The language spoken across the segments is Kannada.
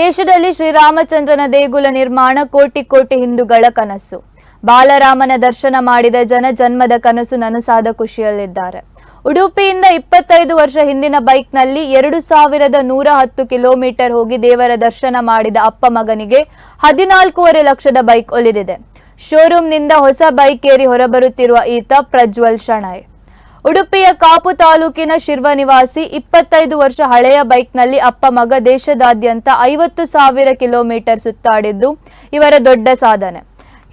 ದೇಶದಲ್ಲಿ ಶ್ರೀರಾಮಚಂದ್ರನ ದೇಗುಲ ನಿರ್ಮಾಣ ಕೋಟಿ ಕೋಟಿ ಹಿಂದೂಗಳ ಕನಸು. ಬಾಲರಾಮನ ದರ್ಶನ ಮಾಡಿದ ಜನ ಜನ್ಮದ ಕನಸು ನನಸಾದ ಖುಷಿಯಲ್ಲಿದ್ದಾರೆ. ಉಡುಪಿಯಿಂದ ಇಪ್ಪತ್ತೈದು ವರ್ಷ ಹಿಂದಿನ ಬೈಕ್ನಲ್ಲಿ ಎರಡು ಸಾವಿರದ ನೂರ ಹತ್ತು ಕಿಲೋಮೀಟರ್ ಹೋಗಿ ದೇವರ ದರ್ಶನ ಮಾಡಿದ ಅಪ್ಪ ಮಗನಿಗೆ ಹದಿನಾಲ್ಕೂವರೆ ಲಕ್ಷದ ಬೈಕ್ ಒಲಿದಿದೆ. ಶೋರೂಮ್ನಿಂದ ಹೊಸ ಬೈಕ್ ಏರಿ ಹೊರಬರುತ್ತಿರುವ ಈತ ಪ್ರಜ್ವಲ್ ಶಣಾಯ್ ಉಡುಪಿಯ ಕಾಪು ತಾಲೂಕಿನ ಶಿರ್ವ ನಿವಾಸಿ ಇಪ್ಪತ್ತೈದು ವರ್ಷ ಹಳೆಯ ಬೈಕ್ನಲ್ಲಿ ಅಪ್ಪ ಮಗ ದೇಶದಾದ್ಯಂತ ಐವತ್ತು ಸಾವಿರ ಕಿಲೋಮೀಟರ್ ಸುತ್ತಾಡಿದ್ದು ಇವರ ದೊಡ್ಡ ಸಾಧನೆ.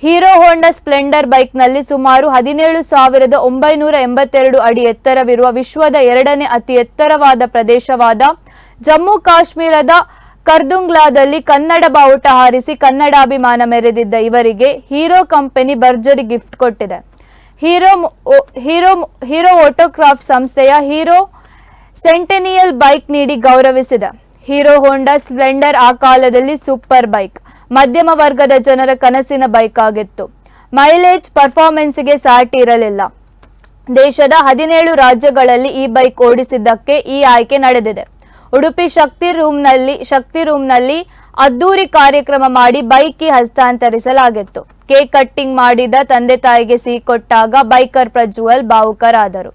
ಹೀರೋ ಹೋಂಡಾ ಸ್ಪ್ಲೆಂಡರ್ ಬೈಕ್ನಲ್ಲಿ ಸುಮಾರು ಹದಿನೇಳು ಸಾವಿರದ ಒಂಬೈನೂರ ಎಂಬತ್ತೆರಡು ಅಡಿ ಎತ್ತರವಿರುವ ವಿಶ್ವದ ಎರಡನೇ ಅತಿ ಎತ್ತರವಾದ ಪ್ರದೇಶವಾದ ಜಮ್ಮು ಕಾಶ್ಮೀರದ ಕರ್ದುಂಗ್ಲಾದಲ್ಲಿ ಕನ್ನಡ ಬಾವುಟ ಹಾರಿಸಿ ಕನ್ನಡಾಭಿಮಾನ ಮೆರೆದಿದ್ದ ಇವರಿಗೆ ಹೀರೋ ಕಂಪನಿ ಭರ್ಜರಿ ಗಿಫ್ಟ್ ಕೊಟ್ಟಿದೆ. ಹೀರೋ ಹೀರೋ ಹೀರೋ ಆಟೋಕ್ರಾಫ್ಟ್ ಸಂಸ್ಥೆಯ ಹೀರೋ ಸೆಂಟೆನಿಯಲ್ ಬೈಕ್ ನೀಡಿ ಗೌರವಿಸಿದೆ. ಹೀರೋ ಹೋಂಡಾ ಸ್ಪ್ಲೆಂಡರ್ ಆ ಕಾಲದಲ್ಲಿ ಸೂಪರ್ ಬೈಕ್, ಮಧ್ಯಮ ವರ್ಗದ ಜನರ ಕನಸಿನ ಬೈಕ್ ಆಗಿತ್ತು. ಮೈಲೇಜ್ ಪರ್ಫಾರ್ಮೆನ್ಸ್ಗೆ ಸಾಟಿ ಇರಲಿಲ್ಲ. ದೇಶದ ಹದಿನೇಳು ರಾಜ್ಯಗಳಲ್ಲಿ ಈ ಬೈಕ್ ಓಡಿಸಿದ್ದಕ್ಕೆ ಈ ಆಯ್ಕೆ ನಡೆದಿದೆ. ಉಡುಪಿ ಶಕ್ತಿ ರೂಮ್ನಲ್ಲಿ ಶಕ್ತಿ ರೂಮ್ನಲ್ಲಿ ಅದ್ದೂರಿ ಕಾರ್ಯಕ್ರಮ ಮಾಡಿ ಬೈಕಿ ಹಸ್ತಾಂತರಿಸಲಾಗಿತ್ತು. ಕೇಕ್ ಕಟ್ಟಿಂಗ್ ಮಾಡಿದ ತಂದೆ ತಾಯಿಗೆ ಸಿಹಿ ಕೊಟ್ಟಾಗ ಬೈಕರ್ ಪ್ರಜ್ವಲ್ ಭಾವುಕರಾದರು.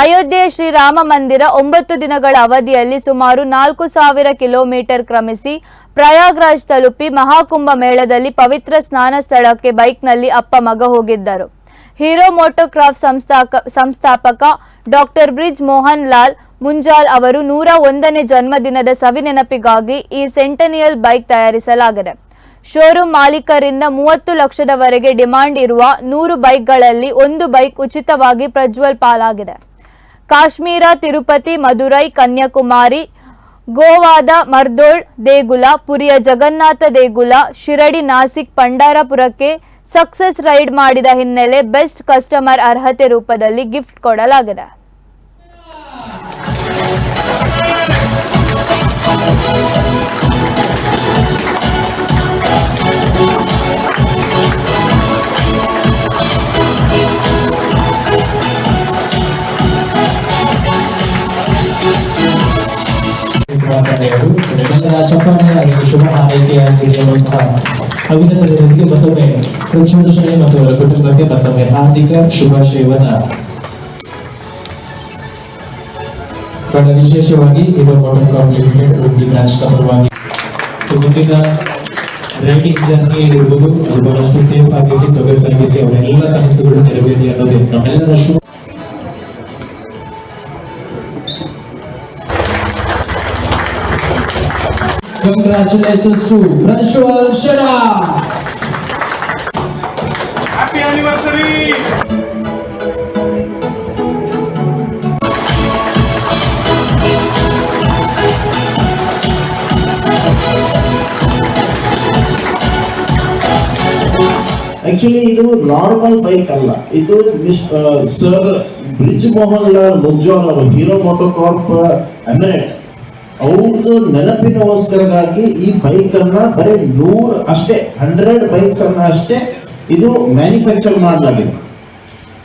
ಅಯೋಧ್ಯೆಯ ಶ್ರೀರಾಮ ಮಂದಿರ ಒಂಬತ್ತು ದಿನಗಳ ಅವಧಿಯಲ್ಲಿ ಸುಮಾರು ನಾಲ್ಕು ಸಾವಿರ ಕಿಲೋಮೀಟರ್ ಕ್ರಮಿಸಿ ಪ್ರಯಾಗ್ರಾಜ್ ತಲುಪಿ ಮಹಾಕುಂಭ ಮೇಳದಲ್ಲಿ ಪವಿತ್ರ ಸ್ನಾನ ಸ್ಥಳಕ್ಕೆ ಬೈಕ್ನಲ್ಲಿ ಅಪ್ಪ ಮಗ ಹೋಗಿದ್ದರು. ಹೀರೋ ಮೋಟೋಕ್ರಾಫ್ಟ್ ಸಂಸ್ಥಾಕ, ಸಂಸ್ಥಾಪಕ ಡಾಕ್ಟರ್ ಬ್ರಿಜ್ ಮೋಹನ್ ಲಾಲ್ ಮುಂಜಾಲ್ ಅವರು ನೂರ ಒಂದನೇ ಜನ್ಮದಿನದ ಸವಿನೆನಪಿಗಾಗಿ ಈ ಸೆಂಟನಿಯಲ್ ಬೈಕ್ ತಯಾರಿಸಲಾಗಿದೆ. ಶೋರೂಮ್ ಮಾಲೀಕರಿಂದ ಮೂವತ್ತು ಲಕ್ಷದವರೆಗೆ ಡಿಮಾಂಡ್ ಇರುವ ನೂರು ಬೈಕ್ಗಳಲ್ಲಿ ಒಂದು ಬೈಕ್ ಉಚಿತವಾಗಿ ಪ್ರಜ್ವಲ್ ಪಾಲಾಗಿದೆ. ಕಾಶ್ಮೀರ, ತಿರುಪತಿ ಮಧುರೈ ಕನ್ಯಾಕುಮಾರಿ, ಗೋವಾದ ಮರ್ದೋಳ್ ದೇಗುಲ, ಪುರಿಯ ಜಗನ್ನಾಥ ದೇಗುಲ, ಶಿರಡಿ, ನಾಸಿಕ್, ಪಂಡಾರಪುರಕ್ಕೆ ಸಕ್ಸಸ್ ರೈಡ್ ಮಾಡಿದ ಹಿನ್ನೆಲೆ ಬೆಸ್ಟ್ ಕಸ್ಟಮರ್ ಅರ್ಹತೆ ರೂಪದಲ್ಲಿ ಗಿಫ್ಟ್ ಕೊಡಲಾಗಿದೆ. ತಂದೆಯರು ನಿಮ್ಮೆಲ್ಲರ ಚಪ್ಪಾಳೆ ಹಾಗೂ ಶುಭ ಹಾರೈಕೆಯಾಗಿರುವಂತಹ ಅಭಿನಂದನೆಗಳಿಗೆ ಮತ್ತೊಮ್ಮೆ ಪ್ರಚೋದನೆ ಮತ್ತು ಅವರ ಕುಟುಂಬಕ್ಕೆ ಮತ್ತೊಮ್ಮೆ ಹಾರ್ದಿಕ ಶುಭಾಶಯವನ್ನ ಬಹಳ ವಿಶೇಷವಾಗಿ ಇದು ಮೋಟರ್ಕಾಪ್ ಲಿಮಿಟೆಡ್ ಉಡುಪಿ ಬ್ರಾಂಚ್ ಪರವಾಗಿ ಮುಂದಿನ ರೈಟಿಂಗ್ ಜರ್ನಿ ಇರ್ಬೋದು ಅದು ಬಹಳಷ್ಟು ಸೇಫ್ ಆಗಿರಲಿ ಸೊಗಸಾಗಿರಲಿ ಅವರೆಲ್ಲ ಕನಸುಗಳು ನೆರವೇರಿ ಅನ್ನೋದೇ ನಮ್ಮೆಲ್ಲರ ಶುಭ Congratulations to Prashwal Shara. Happy anniversary! Actually ಇದು ನಾರ್ಮಲ್ ಬೈಕ್ ಅಲ್ಲ ಇದು ಮಿಸ್ ಸರ್ ಬ್ರಿಡ್ಜ್ ಮೋಹನ್ ಲಾಲ್ ಮುಜ್ವಾಲ್ ಅವರು ಹೀರೋ ಮೋಟೋಕಾರ್ಪ್ ಎಮಿರೇಟ್ ಅವ್ರದ್ದು ನೆನಪಿನೋಸ್ಕರಗಾಗಿ ಈ ಬೈಕ್ ಅನ್ನ ಬರೀ ನೂರು ಅಷ್ಟೇ ಹಂಡ್ರೆಡ್ ಬೈಕ್ಸ್ ಅನ್ನ ಅಷ್ಟೇ ಇದು ಮ್ಯಾನುಫ್ಯಾಕ್ಚರ್ ಮಾಡಲಾಗಿದೆ.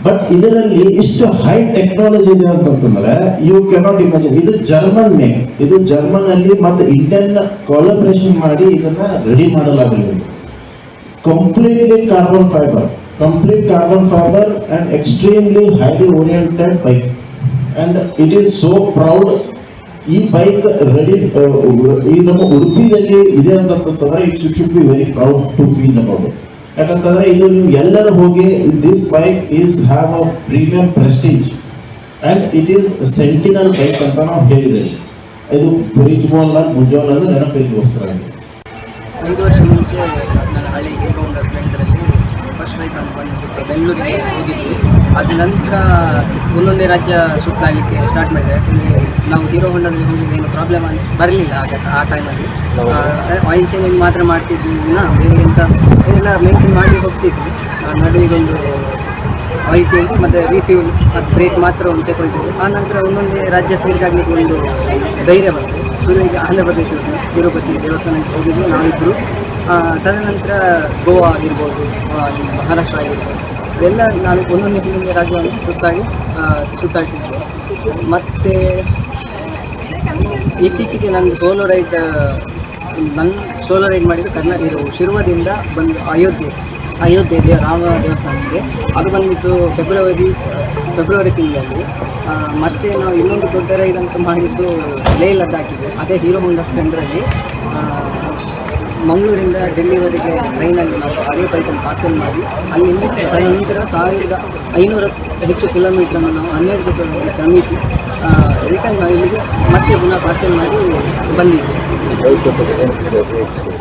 ಬಟ್ ಇದರಲ್ಲಿ ಇಷ್ಟು ಹೈ ಟೆಕ್ನಾಲಜಿ ಇದೆ ಅಂತಂತಂದ್ರೆ ಯು ಕೆನಾಟ್ ಇಮ್ಯಾಜಿನ್ ಇದು ಜರ್ಮನ್ ಮೇಕ್ ಇದು ಜರ್ಮನ್ ಅಲ್ಲಿ ಮತ್ತೆ ಇಂಡಿಯನ್ ಕೊಲಾಬ್ರೇಷನ್ ಮಾಡಿ ಇದನ್ನ ರೆಡಿ ಮಾಡಲಾಗಿದೆ. Completely carbon fibre complete carbon fibre and extremely highly oriented bike and it is so proud. ಈ ಬೈಕ್ ರೆಡಿ ಈ ನಮ್ಮ ಉಡುಪಿಯಲ್ಲಿ ಇದೆ ಅಂತಂತಂದ್ರೆ it should be very proud to feel about ಯಾಕಂತಂದ್ರೆ ಇದು ನೀವು ಎಲ್ಲರೂ ಹೋಗಿ this bike is have a premium prestige and it is centennial bike ಅಂತ ನಾವು ಹೇಳಿದ್ದೇವೆ. ಇದು ಬ್ರಿಜ್ ಮೋಲ್ ಮುಜೋಲ್ ಅಂದ್ರೆ ನೆನಪಿಗೋಸ್ಕರ ಐದು ವರ್ಷ ಮುಂಚೆ ನನ್ನ ಹಳ್ಳಿ ಹೀರೋ ಫಸ್ಟ್ ಬೈಕ್ ಅಂತ ಬಂದ್ಬಿಟ್ಟು ಬೆಂಗಳೂರಿಗೆ ಹೋಗಿದ್ದು ಅದ ನಂತರ ಒಂದೊಂದೇ ರಾಜ್ಯ ಸುತ್ತಾಗಲಿಕ್ಕೆ ಸ್ಟಾರ್ಟ್ ಮಾಡಿದೆ. ಯಾಕೆಂದರೆ ನಾವು ಹೀರೋ ಹೊಂಡದಲ್ಲಿ ಹೋಗಿದ್ದು ಏನು ಪ್ರಾಬ್ಲಮ್ ಅಂತ ಬರಲಿಲ್ಲ ಆಗ ಆ ಟೈಮಲ್ಲಿ ಆಯಿಲ್ ಚೇಂಜಿಂಗ್ ಮಾತ್ರ ಮಾಡ್ತಿದ್ವಿ. ವಿನ ಬೇರೆ ಎಂತ ಎಲ್ಲ ಮೇಂಟೈನ್ ಮಾಡಿ ಹೋಗ್ತಿದ್ವಿ. ಆ, ನಡುವಿಗೊಂದು ಆಯಿಲ್ ಚೇಂಜ್ ಮತ್ತು ರೀಫ್ಯೂಲ್ ಮತ್ತು ಬ್ರೇಕ್ ಮಾತ್ರ ಒಂದು ತಗೊಳ್ತಿದ್ವಿ ಆ ನಂತರ ಒಂದೊಂದೇ ರಾಜ್ಯ ತಿರುಗಾಡಲಿಕ್ಕೆ ಒಂದು ಧೈರ್ಯ ಬಂತು. ಶುರುವಿಗೆ ಆಂಧ್ರ ಪ್ರದೇಶ ತಿರುಪತಿ ದೇವಸ್ಥಾನಕ್ಕೆ ಹೋಗಿದ್ದು ನಾವಿಬ್ಬರು ತದನಂತರ ಗೋವಾ ಆಗಿರ್ಬೋದು ಮಹಾರಾಷ್ಟ್ರ ಆಗಿರ್ಬೋದು ಅದೆಲ್ಲ ನಾನು ಒಂದೊಂದು ಹಿಂದಿನ ರಾಜ್ಯವನ್ನು ಆ, ಸುತ್ತಾಡಿಸಿದ್ದೆ ಮತ್ತು ಇತ್ತೀಚೆಗೆ ನಂದು ಸೋಲೋ ರೈಡ್ ನನ್ನ ಸೋಲೋ ರೈಡ್ ಮಾಡಿದ್ದು ಕರ್ನಾಟಕ ಇದು ಶಿರ್ವದಿಂದ ಬಂದು ಅಯೋಧ್ಯೆ ಅಯೋಧ್ಯೆ ದೇ ರಾಮ ದೇವಸ್ಥಾನಕ್ಕೆ. ಅದು ಬಂದ್ಬಿಟ್ಟು ಫೆಬ್ರವರಿ ಫೆಬ್ರವರಿ ತಿಂಗಳಲ್ಲಿ. ಮತ್ತು ನಾವು ಇನ್ನೊಂದು ದೊಡ್ಡ ರೈಡ್ ಅಂತ ಮಾಡಿದ್ದು ಲೇ ಲದ್ದಾಖಿಗೆ ಅದೇ ಹೀರೋ ಹೋಂಡಾ ಸ್ಪ್ಲೆಂಡರಲ್ಲಿ ಮಂಗಳೂರಿಂದ ಡೆಲ್ಲಿವರೆಗೆ ಟ್ರೈನಲ್ಲಿ ನಾವು ಅದೇ ಬೈಕನ್ನು ಪಾರ್ಸಲ್ ಮಾಡಿ, ಅಲ್ಲಿಂದ ತದನಂತರ ಸಾವಿರದ ಐನೂರ ಹೆಚ್ಚು ಕಿಲೋಮೀಟ್ರನ್ನು ನಾವು ಹನ್ನೆರಡು ದಿವಸದಲ್ಲಿ ಕ್ರಮಿಸಿ ರಿಟರ್ನ್ ನಾವು ಇಲ್ಲಿಗೆ ಮತ್ತೆ ಪುನಃ ಪಾರ್ಸಲ್ ಮಾಡಿ ಬಂದಿದ್ವಿ.